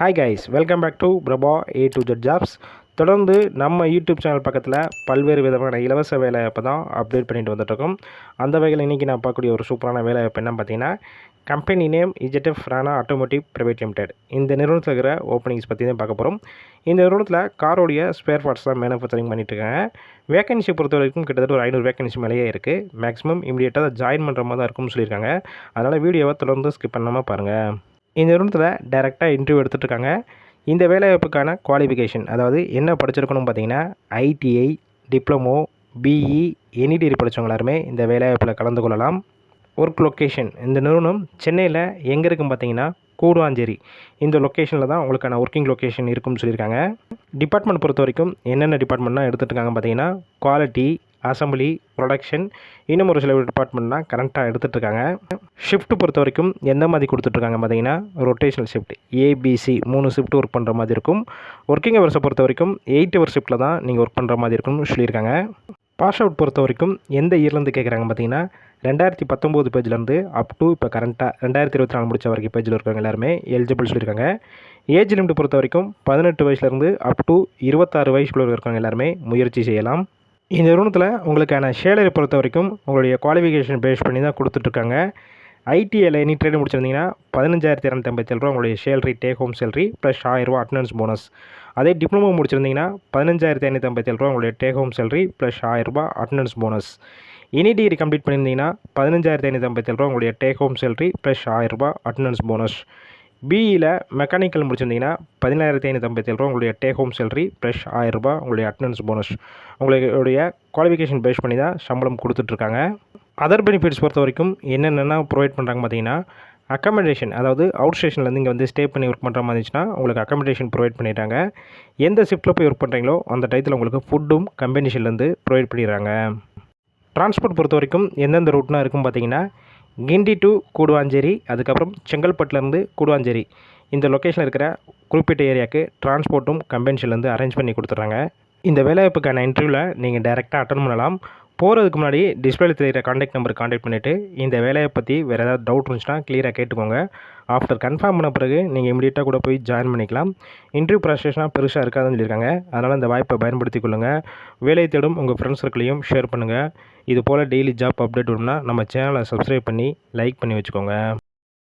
Hi guys welcome back to Prabha A to Z jobs தொடர்ந்து நம்ம YouTube channel பக்கத்தில் பல்வேறு விதமான இலவச வேலைவாய்ப்பு தான் அப்டேட் பண்ணிட்டு வந்துட்டுருக்கோம் அந்த வகையில் இன்றைக்கி நான் பார்க்கக்கூடிய ஒரு சூப்பரான வேலைவாய்ப்பு என்ன பார்த்தீங்கன்னா company name ZF Rane automotive private limited இந்த நிறுவனத்தில் இருக்கிற ஓப்பனிங்ஸ் பற்றி தான் பார்க்க போகிறோம் இந்த நிறுவனத்தில் காரோடைய ஸ்பேர் பார்ட்ஸ் தான் மேனுஃபேக்சரிங் பண்ணிட்டுருக்காங்க வேகன்சி பொறுத்த வரைக்கும் கிட்டத்தட்ட ஒரு ஐநூறு வேகன்சி மேலேயே இருக்குது மேக்ஸிமம் இமீடியட்டாக ஜாயின் பண்ணுற மாதிரி தான் இருக்கும்னு சொல்லியிருக்காங்க. அதனால் வீடியோவை தொடர்ந்து ஸ்கிப் பண்ணாமல் பாருங்கள் இந்த நிறுவனத்தில் டைரெக்டாக இன்டர்வியூ எடுத்துகிட்ருக்காங்க இந்த வேலைவாய்ப்புக்கான குவாலிஃபிகேஷன் அதாவது என்ன படிச்சிருக்கணும் பார்த்தீங்கன்னா ITI diploma BE any degree படித்தவங்க எல்லாருமே இந்த வேலைவாய்ப்பில் கலந்து கொள்ளலாம். ஒர்க் லொக்கேஷன் இந்த நிறுவனம் சென்னையில் எங்கே இருக்குன்னு பார்த்தீங்கன்னா கூடுவாஞ்சேரி. இந்த லொக்கேஷனில் தான் உங்களுக்கான ஒர்க்கிங் லொக்கேஷன் இருக்கும்னு சொல்லியிருக்காங்க. டிபார்ட்மெண்ட் பொறுத்த வரைக்கும் என்னென்ன டிபார்ட்மெண்ட்லாம் எடுத்துகிட்ருக்காங்க பார்த்தீங்கன்னா குவாலிட்டி அசம்பிளி ப்ரொடக்ஷன் இன்னும் ஒரு சில டிபார்ட்மெண்ட்லாம் கரண்ட்டாக எடுத்துகிட்ருக்காங்க ஷிஃப்ட் பொறுத்த வரைக்கும் எந்த மாதிரி கொடுத்துட்ருக்காங்க பார்த்தீங்கன்னா ரொட்டேஷனல் ஷிஃப்ட் ஏபிசி மூணு ஷிஃப்ட் ஒர்க் பண்ணுற மாதிரி இருக்கும். ஒர்க்கிங் ஹவர்ஸை பொறுத்த வரைக்கும் எயிட் ஹவர் ஷிஃப்ட்டில் தான் நீங்கள் ஒர்க் பண்ணுற மாதிரி இருக்கும்னு சொல்லியிருக்காங்க. பாஸ் அவுட் பொறுத்த வரைக்கும் எந்த இயர்லேருந்து கேட்குறாங்க பார்த்தீங்கன்னா ரெண்டாயிரத்தி பத்தொம்போது பேஜ்லேருந்து அப் டு இப்போ கரண்ட்டாக ரெண்டாயிரத்தி இருபத்தி நாலு முடிச்ச வரைக்கும் பேஜில் இருக்கிறவங்க எல்லாருமே எலிஜிபிள் சொல்லியிருக்காங்க. ஏஜ் லிமிட் பொறுத்த வரைக்கும் பதினெட்டு வயசுலேருந்து அப் டு இருபத்தாறு வயசுக்குள்ள இருக்கிறவங்க எல்லாருமே முயற்சி செய்யலாம். இந்த நிறுவனத்தில் உங்களுக்கான ஷேலரை பொறுத்த வரைக்கும் உங்களுடைய குவாலிஃபிகேஷன் பேஸ் பண்ணி தான் கொடுத்துட்ருக்காங்க. ஐடிஐயில் எனி ட்ரேட் முடிச்சிருந்தீங்கன்னா பதினஞ்சாயிரத்தி இரநூத்தி ரூபா உங்களுடைய salary take home salary plus ஆயிரரூவா அட்டனன்ஸ் போனஸ் அதே டிப்ளமோ முடிச்சிருந்தீங்கன்னா பதினஞ்சாயிரத்தி ஐநூற்றி ரூபா உங்களுடைய டேக் ஹோம் சேலரி ப்ளஸ் ஆயிரரூபா attendance bonus any degree complete பண்ணியிருந்தீங்கன்னா பதினஞ்சாயிரத்தி ஐநூற்றி ரூபா உங்களுடைய டேக் ஹோம் சேலரி ப்ளஸ் ஆயிரரூபா அட்டனன்ஸ் போனஸ் பிஇயில் மெக்கானிக்கல் முடிச்சிருந்தீங்கன்னா பதினாயிரத்தி ஐநூற்றி ஐம்பத்தேழு ரூபா உங்களுடைய டேக் ஹோம் சேலரி ப்ளஸ் ஆயிரரூபா உங்களுடைய அட்டண்டன்ஸ் போனஸ் உங்களுடைய குவாலிஃபிகேஷன் பேஸ் பண்ணி தான் சம்பளம் கொடுத்துட்ருக்காங்க. அதர் பெனிஃபிட்ஸ் பொறுத்த வரைக்கும் என்னென்னா ப்ரொவைட் பண்ணுறாங்க பார்த்தீங்கன்னா அக்கமடேஷன் அதாவது அவுட் ஸ்டேஷன்லேருந்து இங்கே வந்து ஸ்டே பண்ணி ஒர்க் பண்ணுற மாதிரி இருந்துச்சுன்னா உங்களுக்கு அக்கமடேஷன் ப்ரொவைட் பண்ணிடுறாங்க எந்த ஷிஃப்ட்டில் போய் ஒர்க் பண்ணுறீங்களோ அந்த டயத்தில் உங்களுக்கு ஃபுட்டும் கம்பெனிஷன்லேருந்து ப்ரொவைட் பண்ணிடுறாங்க. டிரான்ஸ்போர்ட் பொறுத்த வரைக்கும் எந்தெந்த ரூட்னா இருக்கும் பார்த்தீங்கன்னா கிண்டி டு கூடுவாஞ்சேரி அதுக்கப்புறம் செங்கல்பட்டுலேருந்து கூடுவாஞ்சேரி. இந்த லொக்கேஷனில் இருக்கிற குறிப்பிட்ட ஏரியாவுக்கு டிரான்ஸ்போர்ட்டும் கம்பெனிஷன்லேருந்து அரேஞ்ச் பண்ணி கொடுத்துட்றாங்க. இந்த வேலைவாய்ப்புக்கான இன்டர்வியூவில் நீங்கள் டேரெக்டாக அட்டன் பண்ணலாம். போகிறதுக்கு முன்னாடி டிஸ்பிளேல தெரிகிற காண்டாக்ட் நம்பர் காண்டாக்ட் பண்ணிவிட்டு இந்த வேலையை பற்றி வேறு ஏதாவது டவுட் இருந்துச்சுன்னா க்ளியராக கேட்டுக்கோங்க. ஆஃப்டர் கன்ஃபார்ம் பண்ண பிறகு நீங்கள் இமீடியட்டாக கூட போய் ஜாயின் பண்ணிக்கலாம். இன்டர்வியூ ப்ராசஸ்னால் பெருசாக இருக்காதுன்னு சொல்லியிருக்காங்க. அதனால் இந்த வாய்ப்பை பயன்படுத்தி கொள்ளுங்கள் வேலை தேடும் உங்கள் ஃப்ரெண்ட்ஸ் சர்க்கிளையும் ஷேர் பண்ணுங்கள் இது போல் டெய்லி ஜாப் அப்டேட் வரும்னா நம்ம சேனலை சப்ஸ்கிரைப் பண்ணி லைக் பண்ணி வச்சுக்கோங்க.